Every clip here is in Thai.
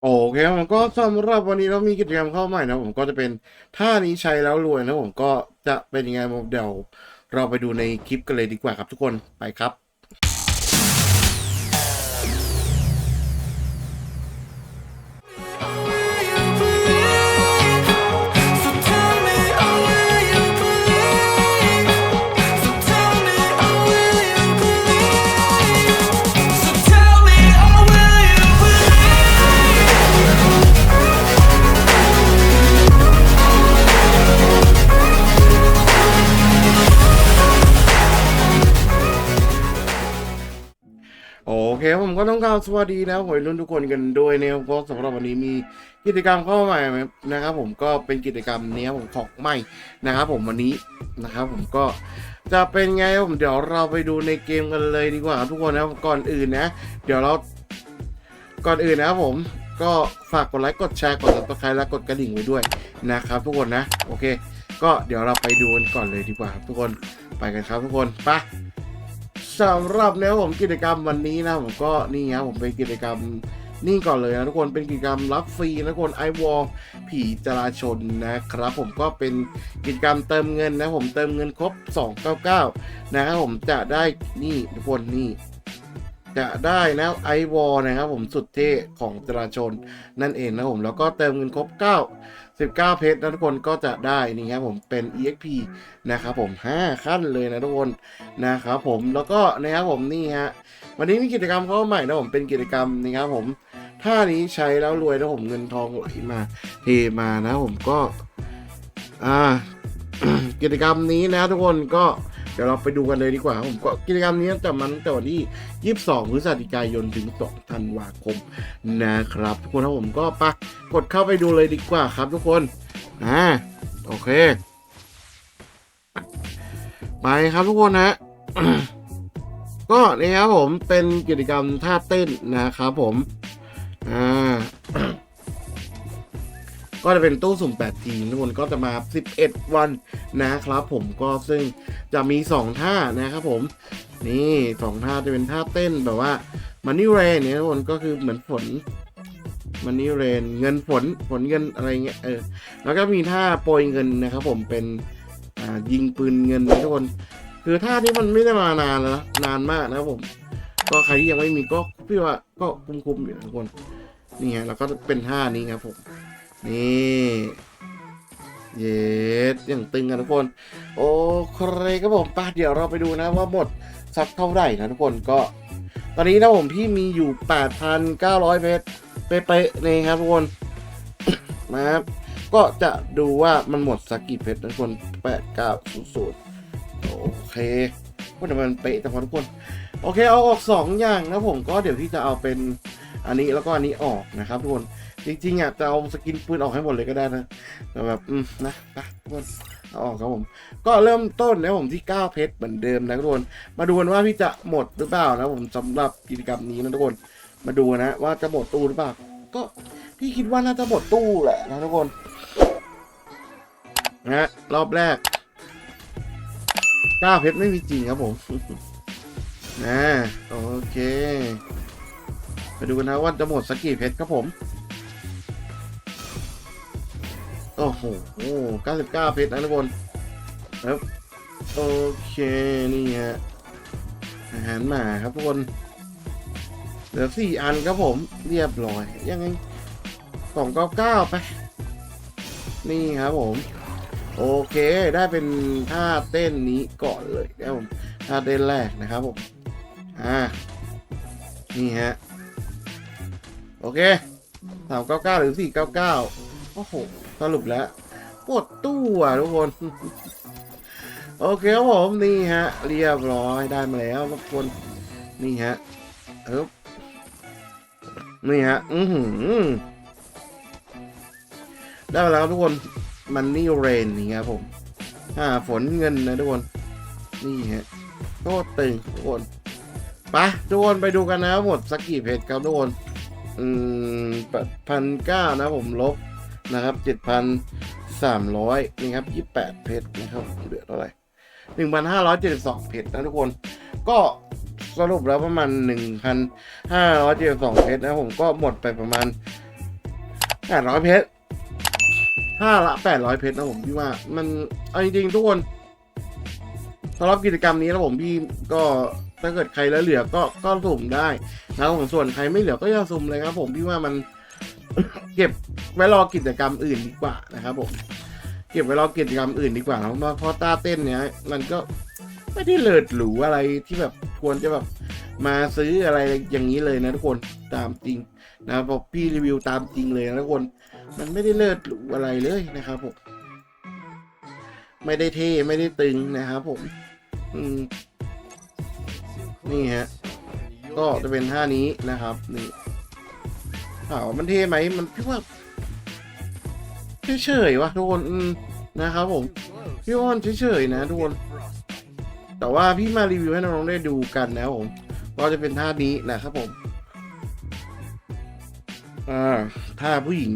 โอเคครับผมก็สำหรับวันนี้เรามีกิจกรรมเข้าใหม่นะผมก็จะเป็นท่านี้ใช้แล้วรวยนะผมก็จะเป็นยังไงผมเดี๋ยวเราไปดูในคลิปกันเลยดีกว่าครับทุกคนไปครับ ผมก็ต้องกล่าวสวัสดีนะวัยรุ่นทุกคนกันด้วยนะครับก็สำหรับวันนี้มีกิจกรรมเข้าใหม่นะครับ ผมก็เป็นกิจกรรมเนี้ยผมของใหม่นะครับ ผมวันนี้นะครับ ผมก็จะเป็นไงผมเดี๋ยวเราไปดูในเกมกันเลยดีกว่าทุกคนนะก่อนอื่นนะ เดี๋ยวเราก่อนอื่นนะครับผมก็ฝากกดไลค์กดแชร์กดติดตามและกดกระดิ่งไว้ด้วยนะครับ ทุกคนนะ โอเค ก็เดี๋ยวเราไปดูกันก่อนเลยดีกว่าทุกคนไปกันครับทุกคนไป สำหรับแนวผมกิจกรรมวันนี้นะผมก็นี่ครับผมเป็นกิจกรรมนี่ก่อนเลยนะทุกคนเป็นกิจกรรมรับฟรีนะทุกคนไอวอลผีจราชนนะครับ ผมก็เป็นกิจกรรมเติมเงินนะผมเติมเงินครบ 299 นะครับผมจะได้นี่ทุกคนนี่ จะได้นะไอวอลนะครับผมสุดเท่ของจราชนนั่นเองนะผมแล้วก็เติมเงินครบ 9 19 เพชรนะทุกคนก็จะได้นี่ครับผมเป็น EXP นะครับผม 5 ขั้นเลยนะทุกคนนะครับผมแล้วก็นะครับผมนี่ฮะวันนี้มีกิจกรรมเข้าใหม่นะผมเป็นกิจกรรมนี่ครับผมท่านี้ใช้แล้วรวยนะผมเงินทองไหลมาเทมานะผมก็อ่ากิจกรรมนี้นะทุกคนก็ เดี๋ยวเราไปดูกันเลยดีกว่าผมก็กิจกรรมนี้จะมันแต่วันที่ 22 พฤศจิกายนถึง 2 ธันวาคมนะครับ ทุกคนครับผมก็ไปะกดเข้าไปดูเลยดีกว่าครับทุกคนอ่าโอเค ไปครับทุกคนนะก็นี่ครับผมเป็นกิจกรรมท่าเต้นนะครับผมอ่า ก็จะเป็นตู้สุ่ม 8 ทีมทุกคนก็จะมา 11 วันนะครับผมก็ซึ่งจะมี 2 ท่านะครับผม นี่สองท่าจะเป็นท่าเต้นแบบว่ามันนี่เรนเนี่ยทุกคนก็คือเหมือนฝนมันนี่เรนเงินฝนฝนเงินอะไรเงี้ยเออแล้วก็มีท่าโปรยเงินนะครับผมเป็นอ่ายิงปืนเงินทุกคน คือท่าที่มันไม่ได้มานานแล้วนานมากนะครับผม ก็ใครที่ยังไม่มีก็พี่ว่าก็คุ้มๆอยู่ทุกคนนี่ฮะแล้วก็เป็นท่านี้ครับผม นี่เย็ดอย่างตึงกันทุกคน โอเคครับผมป้าเดี๋ยวเราไปดูนะว่าหมดสักเท่าไหร่นะทุกคนก็ ตอนนี้นะผมพี่มีอยู่ 8,900 เพชรเป๊ะๆนี่ครับทุกคนนะครับก็จะดูว่ามันหมดสักกี่เพชรนะทุกคน8900โอเคว่าแต่มันเป๊ะแต่พอทุกคน โอเคเอาออก 2 อย่างนะผมก็เดี๋ยวพี่จะเอาเป็นอันนี้แล้วก็อันนี้ออกนะครับทุกคน จริงๆอะจะเอาสกินปืนออกให้หมดเลยก็ได้นะแต่แบบอืมนะไปทุกคนเอาออกครับผม ก็เริ่มต้นนะผมที่ 9 เพชรเหมือนเดิมนะทุกคนมาดูกันว่าพี่จะหมดหรือเปล่านะผมสำหรับกิจกรรมนี้นะทุกคนมาดูนะ ว่าจะหมดตู้หรือเปล่า ก็พี่คิดว่าน่าจะหมดตู้แหละนะทุกคนนะรอบแรก9เพชรไม่มีจริงครับผมนะโอเค ไปดูกันนะว่าจะหมดสักกี่เพชรครับผม โอ้โห99 เพชรนะทุกคนครับโอเค นี่ฮะอาหารหมาครับทุกคนเหลือสี่อันครับผมเรียบร้อย ยังไงสองเก้าเก้าไป นี่ครับผม โอเคได้เป็นท่าเต้นนี้ก่อนเลยนะครับผมท่าเต้นแรกนะครับผม อ่า นี่ฮะ โอเคสามเก้าเก้าหรือสี่เก้าเก้า โอ้โห สรุปแล้วปวดตู้อะทุกคน โอเคครับผมนี่ฮะ เรียบร้อยได้มาแล้วทุกคนนี่ฮะเอ๊บนี่ฮะ อือหือได้มาแล้วครับทุกคนมันนี่เรนนี่ครับผมอ่าฝนเงินนะทุกคน นี่ฮะโคตรตึงทุกคนไปทุกคนไปดูกันนะหมดสักกี่เพจครับทุกคน อืมพันเก้านะผมลบ นะครับเจ็ดพันสามร้อยนี่ครับยี่แปดเพชรนะครับเหลือเท่าไหร่หนึ่งพันห้าร้อยเจ็ดสิบสองเพชรนะทุกคน ก็สรุปแล้วประมาณหนึ่งพันห้าร้อยเจ็ดสิบสองเพชรนะผมก็หมดไปประมาณแปดร้อยเพชรห้าละแปดร้อยเพชรนะผมพี่ว่า มันเอาจริงๆทุกคนสำหรับกิจกรรมนี้นะผมพี่ก็ถ้าเกิดใครแล้วเหลือก็ก็สุ่มได้นะผมส่วนใครไม่เหลือก็อย่าสุ่มเลยครับผมพี่ว่ามัน เก็บไว้รอกิจกรรมอื่นดีกว่านะครับผมเก็บไว้รอกิจกรรมอื่นดีกว่าเพราะว่าเพราะตาเต้นเนี้ยมันก็ไม่ได้เลิศหรูอะไรที่แบบควรจะแบบมาซื้ออะไรอย่างนี้เลยนะทุกคนตามจริงนะครับบอพี่รีวิวตามจริงเลยนะทุกคน มันไม่ได้เลิศหรูอะไรเลยนะครับผมไม่ได้เท่ไม่ได้ตึงนะครับผมอืมนี่ฮะก็จะเป็นท่านี้นะครับนี่ ถามว่ามันเท่ไหมมันพี่ว่าเฉยๆวะทุกคนนะครับผมพี่ว่ามันเฉยๆนะทุกคน แต่ว่าพี่มารีวิวให้น้องๆได้ดูกันนะผมก็จะเป็นท่านี้นะครับผมอ่าท่าผู้หญิง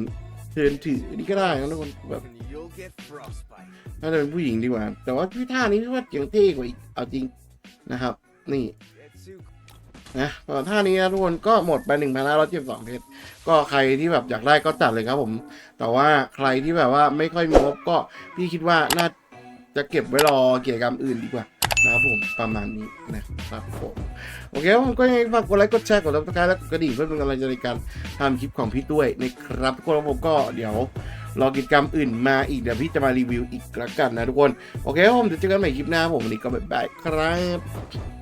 เทินถือนี่ก็ได้นะทุกคนแบบน่าจะเป็นผู้หญิงดีกว่า แต่ว่าพี่ท่านี้พี่ว่ายังเท่กว่าอีกเอาจริงนะครับ นี่ นะท่านี้นะทุกคนก็หมดไปหนึ่งพันห้าร้อยเจ็ดสองเพชรก็ใครที่แบบอยากได้ก็จัดเลยครับผม แต่ว่าใครที่แบบว่าไม่ค่อยมีงบก็พี่คิดว่าน่าจะเก็บไว้รอกิจกรรมอื่นดีกว่านะครับผมประมาณนี้นะครับผมโอเคครับผมก็ยังฝากกดไลค์กดแชร์กดติดตามและกดกระดิ่งเพื่อเป็นกำลังใจในการทำคลิปของพี่ด้วยนะครับทุกคนผมก็เดี๋ยวรอกิจกรรมอื่นมาอีกเดี๋ยวพี่จะมารีวิวอีกละกันนะทุกคนโอเคครับผมเดี๋ยวเจอกันใหม่คลิปหน้าผมวันนี้ก็บ๊ายบายครับ